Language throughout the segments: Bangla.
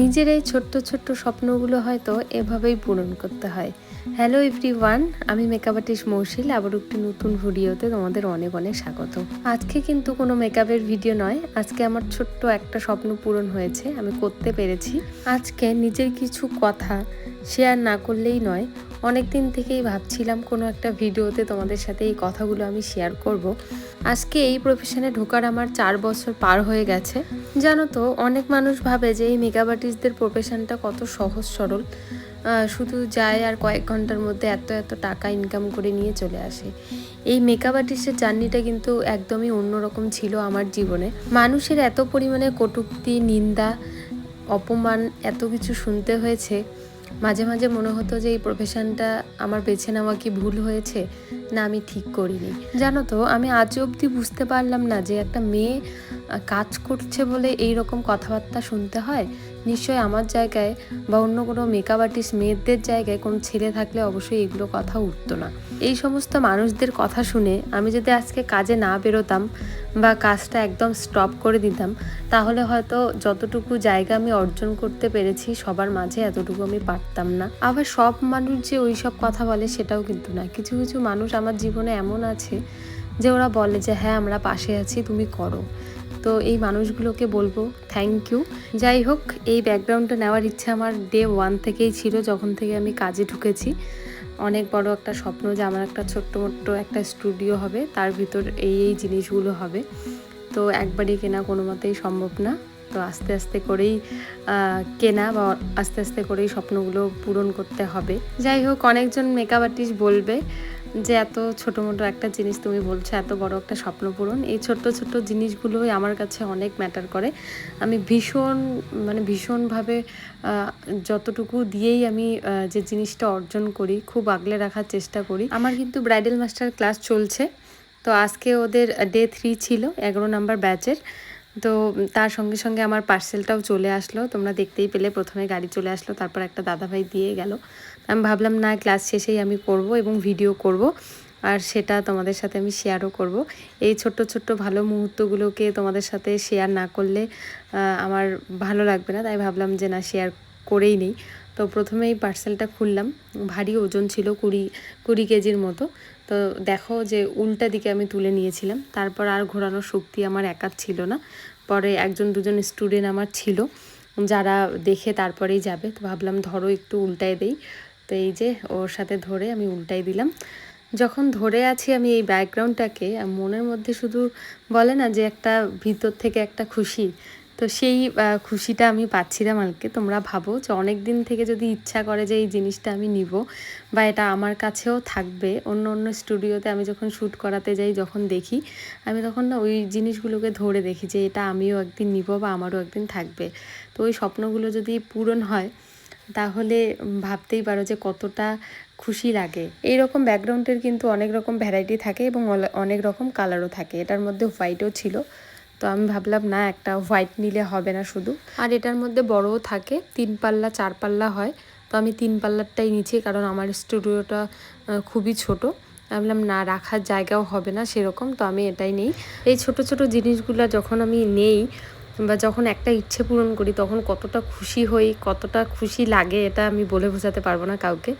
নিজের এই ছোট্ট ছোট্ট স্বপ্নগুলো হয়তো এভাবেই পূরণ করতে হয়। হ্যালো এভরি ওয়ান আমি মেকআপ আর্টিস্ট মৌশিল আবার একটি নতুন ভিডিওতে তোমাদের অনেক অনেক স্বাগত। আজকে কিন্তু কোনো মেকআপের ভিডিও নয়, আজকে আমার ছোট্ট একটা স্বপ্ন পূরণ হয়েছে, আমি করতে পেরেছি। আজকে নিজের কিছু কথা শেয়ার না করলেই নয় অনেক দিন থেকেই ভাবছিলাম কোনো একটা ভিডিওতে তোমাদের সাথে এই কথাগুলো আমি শেয়ার করব। আজকে এই প্রফেশনে ঢোকার আমার চার বছর পার হয়ে গেছে। জানো তো, অনেক মানুষ ভাবে যে এই মেকআপ আর্টিস্টদের প্রফেশনটা কত সহজ সরল। শুধু যায় আর কয়েক ঘণ্টার মধ্যে এত এত টাকা ইনকাম করে নিয়ে চলে আসে। এই মেকআপ আর্টিস্টের জার্নিটা কিন্তু একদমই অন্যরকম ছিল আমার জীবনে। মানুষের এত পরিমাণে কটূক্তি, নিন্দা, অপমান, এত কিছু শুনতে হয়েছে। মাঝে মাঝে মনে হতো যে এই প্রফেশনটা আমার বেছে নেওয়া কি ভুল হয়েছে? না, আমি ঠিক করিনি। জানো তো, আমি আজ অবধি বুঝতে পারলাম না যে একটা মেয়ে কাজ করছে বলে এই রকম কথাবার্তা শুনতে হয়? নিশ্চয়ই আমার জায়গায় বা অন্য কোনো মেকআপ আর্টিস্ট মেয়েদের জায়গায় কোনো ছেলে থাকলে অবশ্যই এগুলো কথা উঠতো না। এই সমস্ত মানুষদের কথা শুনে আমি যদি আজকে কাজে না বেরোতাম বা কাজটা একদম স্টপ করে দিতাম, তাহলে হয়তো যতটুকু জায়গা আমি অর্জন করতে পেরেছি, সবার মাঝে এতটুকু আমি পারতাম না। আবার সব মানুষ যে ওই সব কথা বলে সেটাও কিন্তু না। কিছু কিছু মানুষ আমার জীবনে এমন আছে যে ওরা বলে যে হ্যাঁ আমরা পাশে আছি, তুমি করো। তো এই মানুষগুলোকে বলব থ্যাংক ইউ যাই হোক, এই ব্যাকগ্রাউন্ডটা নেওয়ার ইচ্ছা আমার ডে ওয়ান থেকেই ছিল, যখন থেকে আমি কাজে ঢুকেছি। অনেক বড় একটা স্বপ্ন যে আমার একটা ছোট্ট মোট্ট একটা স্টুডিও হবে, তার ভিতর এই এই জিনিসগুলো হবে। তো একবারই কেনা কোনো মতেই সম্ভব না। তো আস্তে আস্তে করেই কেনা বা আস্তে আস্তে করেই স্বপ্নগুলো পূরণ করতে হবে। যাই হোক, অনেকজন মেকআপ আর্টিস্ট বলবে যে এত ছোটো মোটো একটা জিনিস তুমি বলছো, এত বড় একটা স্বপ্ন পূরণ, এই ছোট্ট ছোট্ট জিনিসগুলোই আমার কাছে অনেক ম্যাটার করে। আমি ভীষণ মানে ভীষণভাবে যতটুকু দিয়েই আমি যে জিনিসটা অর্জন করি, খুব আগলে রাখার চেষ্টা করি। আমার কিন্তু ব্রাইডাল মাস্টার ক্লাস চলছে, তো আজকে ওদের ডে থ্রি ছিল, এগারো নাম্বার ব্যাচের তো তার সঙ্গে সঙ্গে আমার পার্সেলটাও চলে আসলো। তোমরা দেখতেই পেলে প্রথমে গাড়ি চলে আসলো, তারপর একটা দাদাভাই দিয়ে গেল। আমি ভাবলাম, না ক্লাস শেষেই আমি করব এবং ভিডিও করব আর সেটা তোমাদের সাথে আমি শেয়ারও করব। এই ছোট্ট ছোট্ট ভালো মুহূর্তগুলোকে তোমাদের সাথে শেয়ার না করলে আমার ভালো লাগবে না। তাই ভাবলাম যে, না শেয়ার করেই নেই। তো প্রথমেই পার্সেলটা খুললাম। ভারী ওজন ছিল কুড়ি কুড়ি কেজির মতো। তো দেখো যে উল্টা দিকে আমি তুলে নিয়েছিলাম। তারপর আর ঘোরানোর শক্তি আমার একার ছিল না। পরে একজন দুজন স্টুডেন্ট আমার ছিল, যারা দেখে তারপরেই যাবে। তো ভাবলাম ধরো একটু উল্টায় দেই। তো এই যে ওর সাথে ধরে আমি উল্টাই দিলাম। যখন ধরে আছি আমি এই ব্যাকগ্রাউন্ডটাকে মনের মধ্যে শুধু বলে না যে একটা ভিতর থেকে একটা খুশি তো সেই খুশিটা আমি পাচ্ছিলাম আজকে তোমরা ভাবো যে অনেক দিন থেকে যদি ইচ্ছা করে যে এই জিনিসটা আমি নিব বা এটা আমার কাছেও থাকবে, অন্য অন্য স্টুডিওতে আমি যখন শ্যুট করাতে যাই, যখন দেখি, আমি তখন না ওই জিনিসগুলোকে ধরে দেখি যে এটা আমিও একদিন নিব বা আমারও একদিন থাকবে। তো ওই স্বপ্নগুলো যদি পূরণ হয়, তাহলে ভাবতেই পারো যে কতটা খুশি লাগে। এই রকম ব্যাকগ্রাউন্ডের কিন্তু অনেক রকম ভ্যারাইটি থাকে এবং অনেক রকম কালারও থাকে। এটার মধ্যে হোয়াইটও ছিল। তো আমি ভাবলাম, না, একটা হোয়াইট নিলে হবে না শুধু। আর এটার মধ্যে বড়ও থাকে, তিন পাল্লা, চার পাল্লা হয়। তো আমি তিন পাল্লারটাই নিচ্ছি কারণ আমার স্টুডিওটা খুবই ছোট। ভাবলাম, না, রাখার জায়গাও হবে না সেরকম। তো আমি এটাই নেই। এই ছোট ছোট জিনিসগুলো যখন আমি নেই বা যখন একটা ইচ্ছে পূরণ করি, তখন কতটা খুশি হই, কতটা খুশি লাগে, এটা আমি বলে বোঝাতে পারব না কাউকে।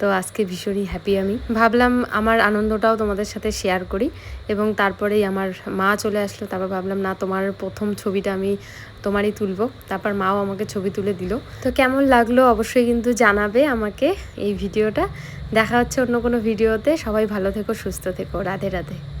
তো আজকে ভীষণই হ্যাপি আমি। ভাবলাম আমার আনন্দটাও তোমাদের সাথে শেয়ার করি এবং তারপরেই আমার মা চলে আসলো, তারপর ভাবলাম, না, তোমার প্রথম ছবিটা আমি তোমারই তুলবো। তারপর মাও আমাকে ছবি তুলে দিল। তো কেমন লাগল অবশ্যই কিন্তু জানাবে আমাকে এই ভিডিওটা। দেখা হচ্ছে অন্য কোনো ভিডিওতে। সবাই ভালো থেকো, সুস্থ থেকো। রাধে রাধে।